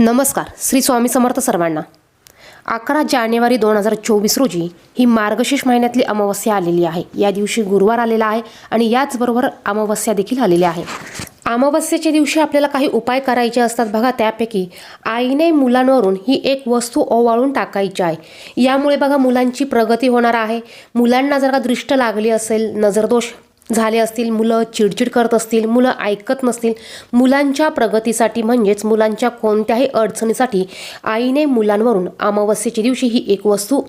नमस्कार श्री स्वामी समर्थ सर्वांना. अकरा जानेवारी दोन हजार चोवीस रोजी ही मार्गशीर्ष महिन्यातली अमावस्या आलेली आहे. या दिवशी गुरुवार आलेला आहे आणि याचबरोबर अमावस्या देखील आलेली आहे. अमावस्येच्या दिवशी आपल्याला काही उपाय करायचे असतात बघा त्यापैकी आईने मुलांवरून ही एक वस्तू ओवाळून टाकायची आहे. यामुळे बघा मुलांची प्रगती होणार आहे. मुलांना जर का दृष्ट लागली असेल नजरदोष झाले असतील मुलं चिडचिड करत असतील मुलं ऐकत नसतील मुलांच्या प्रगतीसाठी म्हणजेच मुलांच्या कोणत्याही अडचणीसाठी आईने मुलांवरून अमावस्येच्या दिवशी ही एक वस्तू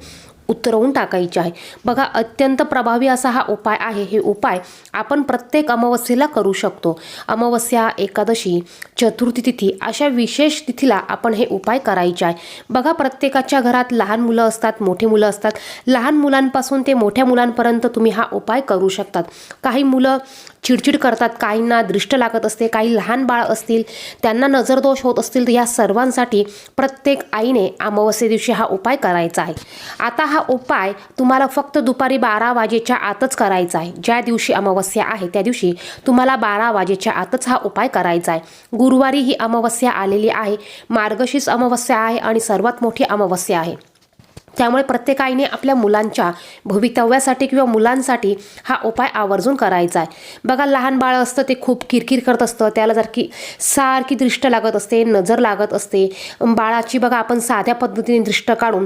उतरवून टाकायची आहे. बघा अत्यंत प्रभावी असा हा उपाय आहे. हे उपाय आपण प्रत्येक अमावस्येला करू शकतो. अमावस्या एकादशी चतुर्थी तिथी अशा विशेष तिथीला आपण हे उपाय करायचे आहे. बघा प्रत्येकाच्या घरात लहान मुलं असतात मोठी मुलं असतात. लहान मुलांपासून ते मोठ्या मुलांपर्यंत तुम्ही हा उपाय करू शकतात. काही मुलं चिडचिड करतात काहींना दृष्ट लागत असते काही लहान बाळ असतील त्यांना नजरदोष होत असतील तर या सर्वांसाठी प्रत्येक आईने अमावस्ये दिवशी हा उपाय करायचा आहे. आता हा हा उपाय तुम्हाला फक्त दुपारी बारा वाजेच्या आतच करायचा आहे. ज्या दिवशी अमावस्या आहे त्या दिवशी तुम्हाला बारा वाजेच्या आतच हा उपाय करायचा आहे. गुरुवारी ही अमावस्या आलेली आहे. मार्गशीर्ष अमावस्या आहे आणि सर्वात मोठी अमावस्या आहे. त्यामुळे प्रत्येकाईने आपल्या मुलांच्या भवितव्यासाठी किंवा मुलांसाठी हा उपाय आवर्जून करायचा आहे. बघा लहान बाळ असतं ते खूप किरकिर करत असतं. त्याला जर की सारखी दृष्ट लागत असते नजर लागत असते. बाळाची बघा आपण साध्या पद्धतीने दृष्ट काढून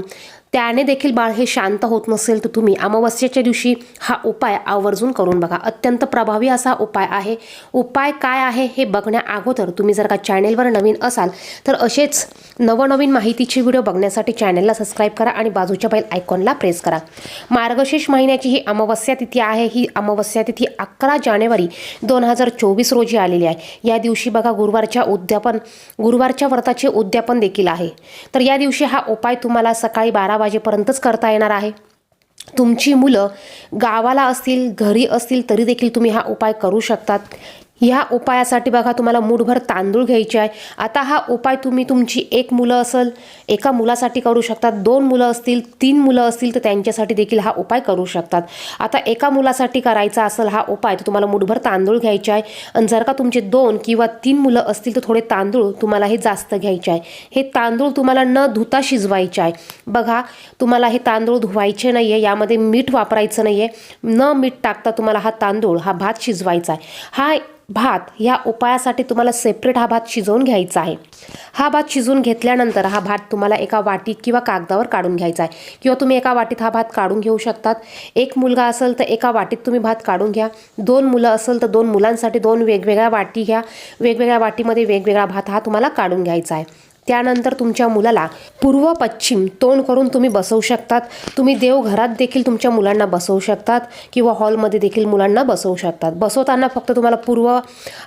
त्याने देखील बाळ हे शांत होत नसेल तर तुम्ही अमावस्येच्या दिवशी हा उपाय आवर्जून करून बघा. अत्यंत प्रभावी असा उपाय आहे. उपाय काय आहे हे बघण्या अगोदर तुम्ही जर का चॅनेलवर नवीन असाल तर असेच नवनवीन माहितीचे व्हिडिओ बघण्यासाठी चॅनेलला सबस्क्राईब करा आणि बाजूच्या बैल आयकॉनला प्रेस करा. मार्गशीर्ष महिन्याची ही अमावस्या तिथी आहे. ही अमावस्या तिथी अकरा जानेवारी दोन हजार चोवीस रोजी आलेली आहे. या दिवशी बघा गुरुवारच्या उद्यापन गुरुवारच्या व्रताचे उद्यापन देखील आहे. तर या दिवशी हा उपाय तुम्हाला सकाळी बारा वाजेपर्यंतच करता येणार आहे. तुमची मुलं गावाला असतील घरी असतील तरी देखील तुम्ही हा उपाय करू शकतात. ह्या उपायासाठी बघा तुम्हाला मूठभर तांदूळ घ्यायचे आहे. आता हा उपाय तुम्ही तुमची एक मुलं असेल एका मुलासाठी करू शकतात दोन मुलं असतील तीन मुलं असतील तर त्यांच्यासाठी देखील हा उपाय करू शकतात. आता एका मुलासाठी करायचा असेल हा उपाय तर तुम्हाला मूठभर तांदूळ घ्यायचे आहे. आणि जर का तुमचे दोन किंवा तीन मुलं असतील तर थोडे तांदूळ तुम्हाला हे जास्त घ्यायचे आहे. हे तांदूळ तुम्हाला न धुता शिजवायचे आहे. बघा तुम्हाला हे तांदूळ धुवायचे नाही आहे यामध्ये मीठ वापरायचं नाही आहे न मीठ टाकता तुम्हाला हा तांदूळ हा भात शिजवायचा आहे. हा भात ह्या उपायासाठी तुम्हाला सेपरेट हा भात शिजवून घ्यायचा आहे. हा भात शिजवून घेतल्यानंतर हा भात तुम्हाला एका वाटीत किंवा कागदावर काढून घ्यायचा आहे. किंवा तुम्ही एका वाटीत हा भात काढून घेऊ शकतात. एक मुलगा असेल तर एका वाटीत तुम्ही भात काढून घ्या. दोन मुलं असेल तर दोन मुलांसाठी दोन वेगवेगळ्या वाटी घ्या. वेगवेगळ्या वाटीमध्ये वेगवेगळा भात हा तुम्हाला काढून घ्यायचा आहे. त्यानंतर तुमच्या मुलाला पूर्व पश्चिम तोंड करून तुम्ही बसवू शकतात. तुम्ही देवघरात देखील तुमच्या मुलांना बसवू शकतात किंवा हॉलमध्ये देखील मुलांना बसवू शकतात. बसवताना फक्त तुम्हाला पूर्व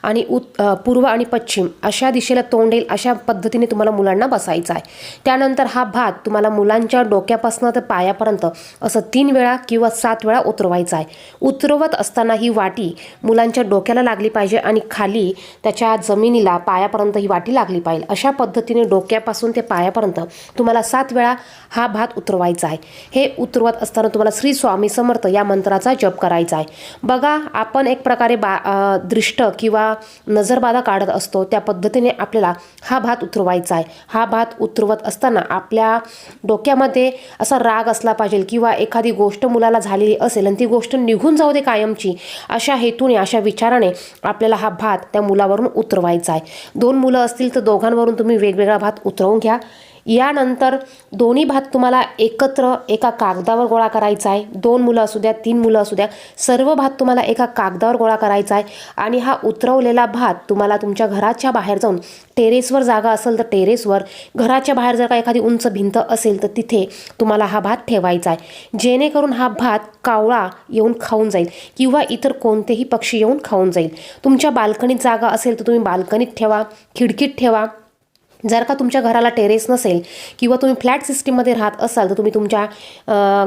आणि उत पूर्व आणि पश्चिम अशा दिशेला तोंड येईल अशा पद्धतीने तुम्हाला मुलांना बसायचा आहे. त्यानंतर हा भात तुम्हाला मुलांच्या डोक्यापासून तर पायापर्यंत असं तीन वेळा किंवा सात वेळा उतरवायचा आहे. उतरवत असताना ही वाटी मुलांच्या डोक्याला लागली पाहिजे आणि खाली त्याच्या जमिनीला पायापर्यंत ही वाटी लागली पाहिजे. अशा पद्धतीने डोक्यापासून ते पायापर्यंत तुम्हाला सात वेळा हा भात उतरवायचा आहे. हे उतरवत असताना तुम्हाला श्री स्वामी समर्थ या मंत्राचा जप करायचा आहे. बघा आपण एक प्रकारे बा दृष्ट किंवा नजरबाधा काढत असतो त्या पद्धतीने आपल्याला हा भात उतरवायचा आहे. हा भात उतरवत असताना आपल्या डोक्यामध्ये असा राग असला पाहिजे किंवा एखादी गोष्ट मुलाला झालेली असेल आणि ती गोष्ट निघून जाऊ दे कायमची अशा हेतूने अशा विचाराने आपल्याला हा भात त्या मुलावरून उतरवायचा आहे. दोन मुलं असतील तर दोघांवरून तुम्ही वेगवेगळा भात उतरवून घ्या. यानंतर दोन्ही भात तुम्हाला एकत्र एका कागदावर गोळा करायचा आहे. दोन मुलं असू द्या तीन मुलं असू द्या सर्व भात तुम्हाला एका कागदावर गोळा करायचा आहे. आणि हा उतरवलेला भात तुम्हाला तुमच्या घराच्या बाहेर जाऊन टेरेसवर जागा असेल तर टेरेसवर घराच्या बाहेर जर का एखादी उंच भिंत असेल तर तिथे तुम्हाला हा भात ठेवायचा आहे. जेणेकरून हा भात कावळा येऊन खाऊन जाईल किंवा इतर कोणतेही पक्षी येऊन खाऊन जाईल. तुमच्या बाल्कनीत जागा असेल तर तुम्ही बाल्कनीत ठेवा खिडकीत ठेवा. जर का तुमच्या घराला टेरेस नसेल किंवा तुम्ही फ्लॅट सिस्टीममध्ये राहत असाल तर तुम्ही तुमच्या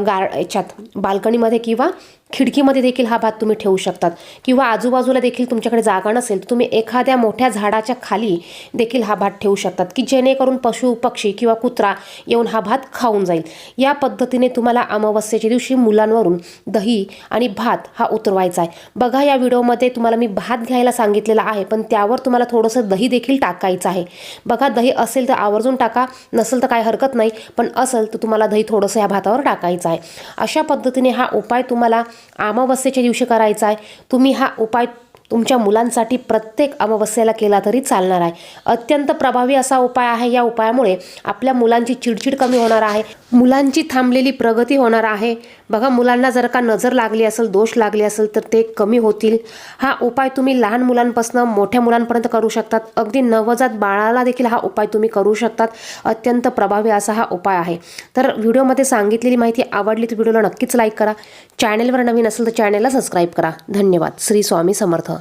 गार याच्यात बाल्कनीमध्ये किंवा खिडकीमध्ये देखील हा भात तुम्ही ठेवू शकतात. किंवा आजूबाजूला देखील तुमच्याकडे जागा नसेल तर तुम्ही एखाद्या मोठ्या झाडाच्या खाली देखील हा भात ठेवू शकतात की जेणेकरून पशु पक्षी किंवा कुत्रा येऊन हा भात खाऊन जाईल. या पद्धतीने तुम्हाला अमावस्येच्या दिवशी मुलांवरून दही आणि भात हा उतरवायचा आहे. बघा या व्हिडिओमध्ये तुम्हाला मी भात घ्यायला सांगितलेला आहे पण त्यावर तुम्हाला थोडंसं दही देखील टाकायचं आहे. बघा दही असेल तर आवर्जून टाका नसेल तर काय हरकत नाही पण असेल तर तुम्हाला दही थोडंसं या भातावर टाकायचं आहे. अशा पद्धतीने हा उपाय तुम्हाला अमावस्येच्या दिवशी करायचा आहे. तुम्ही हा उपाय तुमच्या मुलांसाठी प्रत्येक अमावस्येला केला तरी चालणार आहे. अत्यंत प्रभावी असा उपाय आहे या उपायामुळे आपल्या मुलांची चिडचिड कमी होणार आहे. मुलांची थांबलेली प्रगती होणार आहे. बघा मुलांना जर का नजर लागली असेल दोष लागले असेल तर ते कमी होतील. हा उपाय तुम्ही लहान मुलांपासून मोठ्या मुलांपर्यंत करू शकतात. अगदी नवजात बाळाला देखील हा उपाय तुम्ही करू शकतात. अत्यंत प्रभावी असा हा उपाय आहे. तर व्हिडिओमध्ये सांगितलेली माहिती आवडली तर व्हिडिओला नक्कीच लाईक करा. चॅनेलवर नवीन असेल तर चॅनेलला सबस्क्राईब करा. धन्यवाद. श्री स्वामी समर्थ.